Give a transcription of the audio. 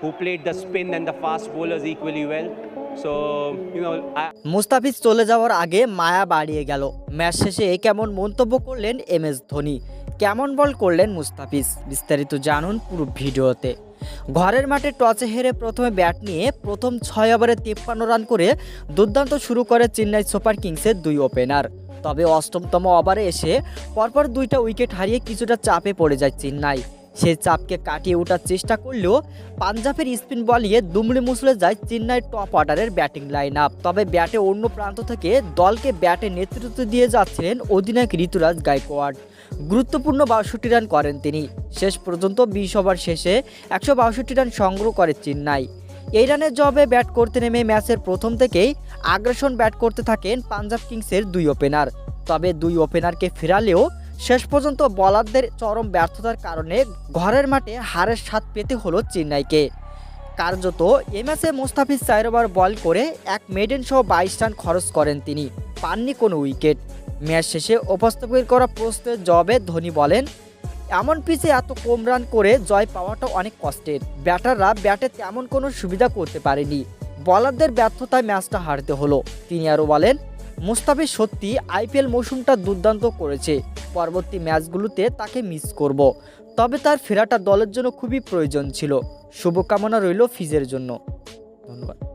who played the spin and the fast bowlers equally well. So, you know, I, Mustafiz চলে যাওয়ার আগে মায়া বাড়িয়ে গেল। ম্যাচ শেষে কেমন মন্তব্য করলেন এম এস ধোনি? কেমন বল করলেন মুস্তাফিজ? বিস্তারিত জানুন পুরো ভিডিওতে। ঘরের মাঠে টসে হেরে প্রথমে ব্যাট নিয়ে প্রথম ছয় ওভারে তিপ্পান্ন রান করে দুর্দান্ত শুরু করে চেন্নাই সুপার কিংসের দুই ওপেনার। তবে অষ্টমতম ওভারে এসে পরপর দুইটা উইকেট হারিয়ে কিছুটা চাপে পড়ে যায় চেন্নাই। সেই চাপকে কাটিয়ে ওঠার চেষ্টা করলেও পাঞ্জাবের স্পিন বলিয়ে দুমড়ে মুসলে যায় চেন্নাই টপ অর্ডারের ব্যাটিং লাইন আপ তবে ব্যাটে অন্য প্রান্ত থেকে দলকে ব্যাটে নেতৃত্ব দিয়ে যাচ্ছিলেন অধিনায়ক ঋতুরাজ গায়কোয়াড়। গুরুত্বপূর্ণ বাষট্টি রান করেন তিনি। শেষ পর্যন্ত বিশ ওভার শেষে একশো বাষট্টি রান সংগ্রহ করে চেন্নাই। এই রানের জবে ব্যাট করতে নেমে ম্যাচের প্রথম থেকেই আগ্রাসন ব্যাট করতে থাকেন পাঞ্জাব কিংসের দুই ওপেনার তবে দুই ওপেনারকে ফেরালেও শেষ পর্যন্ত বলারদের চরম ব্যর্থতার কারণে ঘরের মাঠে হারের স্বাদ পেতে হলো চেন্নাইকে। কার্যত এ মুস্তাফিজ চার ওভার বল করে এক মেডেন সহ বাইশ রান খরচ করেন তিনি, পাননি কোনো উইকেট। ম্যাচ শেষে উপস্থাপন করা প্রশ্নের জবাবে ধোনি বলেন, এমন পিচে এত কম রান করে জয় পাওয়াটা অনেক কষ্টের। ব্যাটাররা ব্যাটে তেমন কোনো সুবিধা করতে পারেনি। বলারদের ব্যর্থতায় ম্যাচটা হারতে হলো। তিনি আরও বলেন মুস্তাফিজ সত্যি আইপিএল মৌসুমটা দুর্দান্ত করেছে। পরবর্তী ম্যাচগুলোতে তাকে মিস করব। তবে তার ফেরাটা দলের জন্য খুবই প্রয়োজন ছিল। শুভকামনা রইল ফিজের জন্য। ধন্যবাদ।